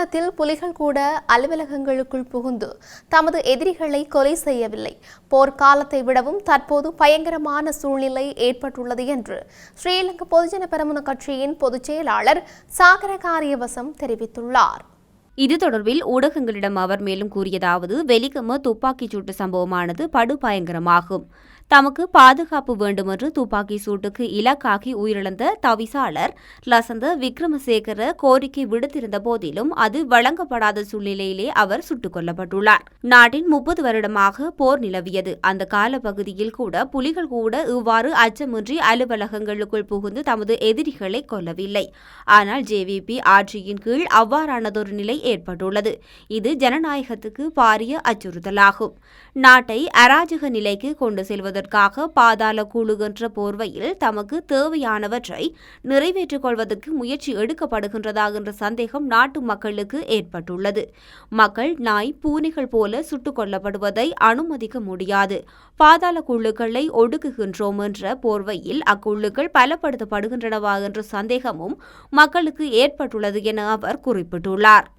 காலத்தில் புலிகள் கூட அலுவலகங்களுக்குள் புகுந்து தமது எதிரிகளை கொலை செய்யவில்லை. போர்க்காலத்தை விடவும் தற்போது பயங்கரமான சூழ்நிலை ஏற்பட்டுள்ளது என்று ஸ்ரீலங்கா பொதுஜன பெரமுன கட்சியின் பொதுச் செயலாளர் சாகர காரியவசம் தெரிவித்துள்ளார். இது தொடர்பில் ஊடகங்களிடம் அவர் மேலும் கூறியதாவது வெலிகம துப்பாக்கிச் சூட்டு சம்பவமானது படுபயங்கரமாகும். தமக்கு பாதுகாப்பு வேண்டுமென்று துப்பாக்கி சூட்டுக்கு இலக்காகி உயிரிழந்த தவிசாளர் லசந்த விக்ரமசேகர கோரிக்கை விடுத்திருந்த போதிலும் அது வழங்கப்படாத சூழ்நிலையிலே அவர் சுட்டுக் கொல்லப்பட்டுள்ளார். நாட்டின் முப்பது வருடமாக போர் நிலவியது. அந்த காலப்பகுதியில் கூட புலிகள் கூட இவ்வாறு அச்சமின்றி அலுவலகங்களுக்குள் புகுந்து தமது எதிரிகளை கொல்லவில்லை. ஆனால் ஜேவிபி ஆட்சியின் கீழ் அவ்வாறானதொரு நிலை ஏற்பட்டுள்ளது. இது ஜனநாயகத்துக்கு பாரிய அச்சுறுத்தலாகும். நாட்டை அராஜக நிலைக்கு கொண்டு செல்வதற்காக பாதாள குழு என்ற போர்வையில் தமக்கு தேவையானவற்றை நிறைவேற்றிக் கொள்வதற்கு முயற்சி எடுக்கப்படுகின்றதா என்ற சந்தேகம் நாட்டு மக்களுக்கு ஏற்பட்டுள்ளது. மக்கள் நாய் பூனைகள் போல சுட்டுக் கொல்லப்படுவதை அனுமதிக்க முடியாது. பாதாள குழுக்களை ஒடுக்குகின்றோம் என்ற போர்வையில் அக்குழுக்கள் பலப்படுத்தப்படுகின்றனவா என்ற சந்தேகமும் மக்களுக்கு ஏற்பட்டுள்ளது என அவர் குறிப்பிட்டுள்ளார்.